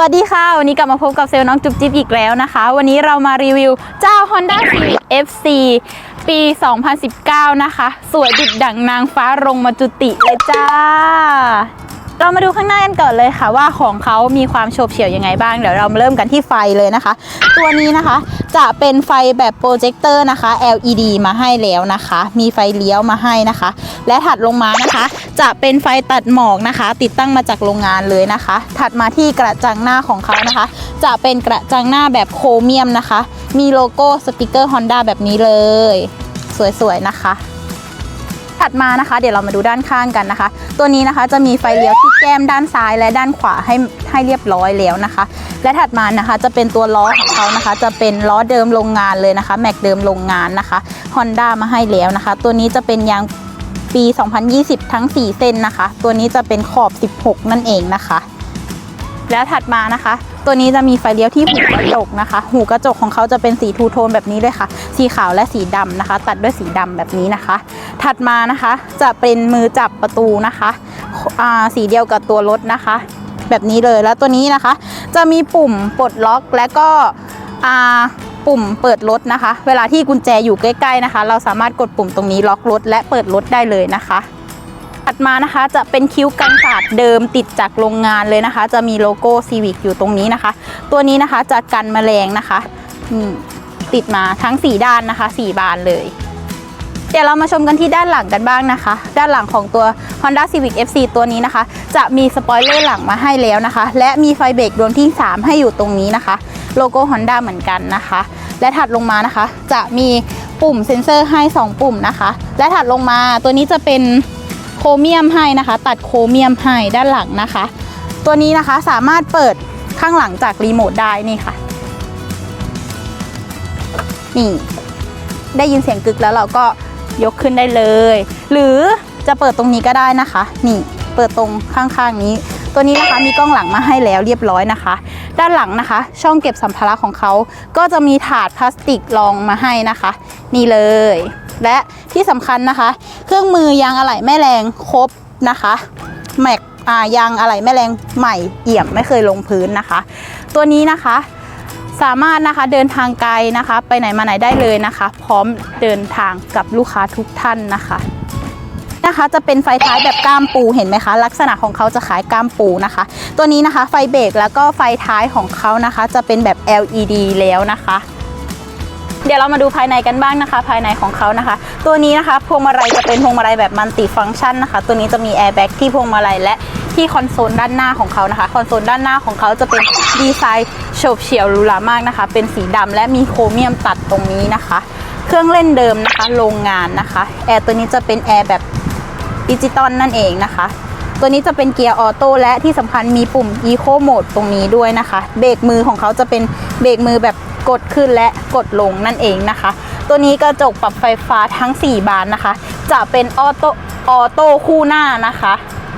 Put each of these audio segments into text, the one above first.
วัสดีค่ะ วันนี้กลับมาพบกับเซลล์น้องจุ๊บจิ๊บอีกแล้วนะคะ วันนี้เรามารีวิวเจ้า Honda Civic FC ปี 2019 นะคะ สวยดุดดั่งนางฟ้าลงมาจุติเลยจ้า เรามาดูข้างหน้ากันก่อนเลยค่ะ ว่าของเขามีความโฉบเฉี่ยวยังไงบ้าง เดี๋ยวเรามาเริ่มกันที่ไฟเลยนะคะ ตัวนี้นะคะจะเป็นไฟแบบโปรเจคเตอร์นะคะ LED มาให้แล้วนะคะ มีไฟเลี้ยวมาให้นะคะ และถัดลงมานะคะ จะเป็นไฟตัดหมอกนะคะ ติดตั้งมาจากโรงงานเลยนะคะ ถัดมาที่กระจังหน้าของเขานะคะ จะเป็นกระจังหน้าแบบโครเมียมนะคะ มีโลโก้สติกเกอร์ Honda แบบนี้เลย สวยๆนะคะ ถัดมานะคะ เดี๋ยวเรามาดูด้านข้างกันนะคะ ตัวนี้นะคะจะมีไฟเลี้ยวที่แก้มด้านซ้ายและด้านขวาให้ให้เรียบร้อยแล้วนะคะ และถัดมานะคะจะเป็นตัวล้อของเขานะคะ จะเป็นล้อเดิมโรงงานเลยนะคะ แม็กเดิมโรงงานนะคะ Honda มาให้แล้วนะคะ ตัวนี้จะเป็นยางปี 2020 ทั้ง 4 เส้นนะคะ ตัวนี้จะเป็นขอบ 16 นั่นเองนะคะ แล้วถัดมานะคะ ตัวนี้จะมีไฟเลี้ยวที่หูกระจกนะคะ หูกระจกของเขาจะเป็นสีทูโทนแบบนี้เลยค่ะ สีขาวและสีดำนะคะ ตัดด้วยสีดำแบบนี้นะคะ ถัดมานะคะจะเป็นมือจับประตูนะคะอ่าสีเดียวกับตัวรถนะคะ แบบนี้เลยแล้วตัวนี้นะคะ จะมีปุ่มปลดล็อกและก็อ่าปุ่มเปิดรถนะคะ เวลาที่กุญแจอยู่ใกล้ๆนะคะ เราสามารถกดปุ่มตรงนี้ล็อกรถและเปิดรถได้เลยนะคะ ถัดมานะคะจะเป็นคิ้วกันศาสตร์เดิมติดจากโรงงานเลยนะคะ จะมีโลโก้ซีวิกอยู่ตรงนี้นะคะ ตัวนี้นะคะจะกันแมลงนะคะติดมาทั้ง 4 ด้านนะคะ 4 บานเลย เดี๋ยวเรามาชมกันที่ด้านหลังกันบ้างนะคะ ด้านหลังของตัว Honda Civic FC ตัวนี้นะคะ จะมีสปอยเลอร์หลังมาให้แล้วนะคะ และมีไฟเบรกดวงที่ 3 ให้อยู่ตรงนี้นะคะ โลโก้ Honda เหมือนกันนะคะ และถัดลงมานะคะ จะมีปุ่มเซ็นเซอร์ให้ 2 ปุ่มนะคะ และถัดลงมาตัวนี้จะเป็น โครเมียมให้นะคะ ตัดโครเมียมให้ด้านหลังนะคะ ตัวนี้นะคะสามารถเปิดข้างหลังจากรีโมทได้นี่ค่ะ นี่ได้ยินเสียงกึกแล้วเราก็ยกขึ้นได้เลย หรือจะเปิดตรงนี้ก็ได้นะคะ นี่เปิดตรงข้างๆนี้ ตัวนี้นะคะมีกล้องหลังมาให้แล้วเรียบร้อยนะคะ ด้านหลังนะคะ ช่องเก็บสัมภาระของเขาก็จะมีถาดพลาสติกรองมาให้นะคะ นี่เลย และที่สำคัญนะคะ เครื่องมือยางอะไหล่แม่แรงครบนะคะแม็กอ่ายางอะไหล่แม่แรงใหม่เอี่ยมไม่เคยลงพื้นนะคะ ตัวนี้นะคะสามารถนะคะเดินทางไกลนะคะ ไปไหนมาไหนได้เลยนะคะ พร้อมเดินทางกับลูกค้าทุกท่านนะคะ นะคะ จะเป็นไฟท้ายแบบก้ามปูเห็นไหมคะ ลักษณะของเขาจะคล้ายก้ามปูนะคะ ตัวนี้นะคะไฟเบรกแล้วก็ไฟท้ายของเขานะคะ จะเป็นแบบ LED แล้วนะคะเดี๋ยวเรามาดูภายในกันบ้างนะคะ ภายในของเขานะคะ ตัวนี้นะคะพวงมาลัยจะเป็นพวงมาลัยแบบมัลติฟังก์ชันนะคะ ตัวนี้จะมีแอร์แบ็กที่พวงมาลัยและที่คอนโซลด้านหน้าของเขานะคะ คอนโซลด้านหน้าของเขาจะเป็นดีไซน์โฉบเฉี่ยวหรูหรามากนะคะ เป็นสีดำและมีโครเมียมตัดตรงนี้นะคะ เครื่องเล่นเดิมนะคะ โรงงานนะคะ แอร์ตัวนี้จะเป็นแอร์แบบ ดิจิตอลนั่นเองนะคะ ตัวนี้จะเป็นเกียร์ออโต้และที่สำคัญมีปุ่ม Eco Mode ตรงนี้ด้วยนะคะ เบรกมือของเขาจะเป็นเบรกมือแบบกดขึ้นและกดลงนั่นเองนะคะ ตัวนี้กระจกปรับไฟฟ้าทั้ง 4 บานนะคะ จะเป็นออโต้ออโต้คู่หน้านะคะ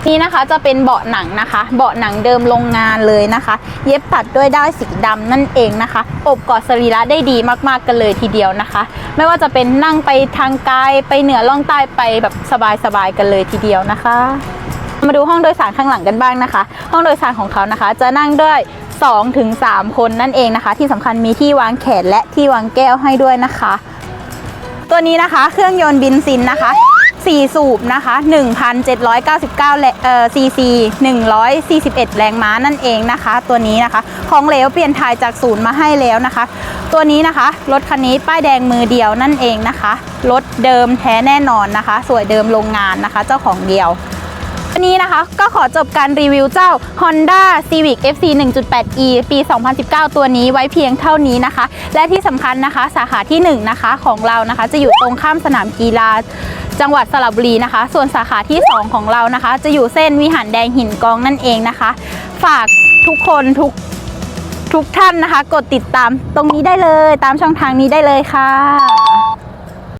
นี่นะคะจะเป็นเบาะหนังนะคะ เบาะหนังเดิมโรงงานเลยนะคะ เย็บตัดด้วยด้ายสีดำนั่นเองนะคะ อบกอดสรีระได้ดีมากๆกันเลยทีเดียวนะคะ ไม่ว่าจะเป็นนั่งไปทางกายไปเหนือล่องใต้ไปแบบสบายๆกันเลยทีเดียวนะคะ มาดูห้องโดยสารข้างหลังกันบ้างนะคะ ห้องโดยสารของเขานะคะ จะนั่งด้วย2ถึง3คนนั่นเองนะคะ ที่สำคัญมีที่วางแขนและที่วางแก้วให้ด้วยนะคะ ตัวนี้นะคะ เครื่องยนต์บินซินนะคะ 4 สูบนะคะ 1,799แรงเอ่อซีซี141 แรงม้านั่นเองนะคะ ตัวนี้นะคะ ของเหลวเปลี่ยนถ่ายจากศูนย์มาให้แล้วนะคะ ตัวนี้นะคะ รถคันนี้ป้ายแดงมือเดียวนั่นเองนะคะ รถเดิมแท้แน่นอนนะคะ สวยเดิมโรงงานนะคะ เจ้าของเดียววันนี้นะคะก็ขอจบการรีวิวเจ้า Honda Civic FC 1.8e ปี 2019 ตัวนี้ไว้เพียงเท่านี้นะคะ และที่สำคัญนะคะ สาขาที่ 1 นะคะของเรานะคะ จะอยู่ตรงข้ามสนามกีฬา จังหวัดสระบุรีนะคะ ส่วนสาขาที่ 2 ของเรานะคะ จะอยู่เส้นวิหารแดงหินกองนั่นเองนะคะ ฝากทุกคนทุกทุกท่านนะคะ กดติดตามตรงนี้ได้เลย ตามช่องทางนี้ได้เลยค่ะ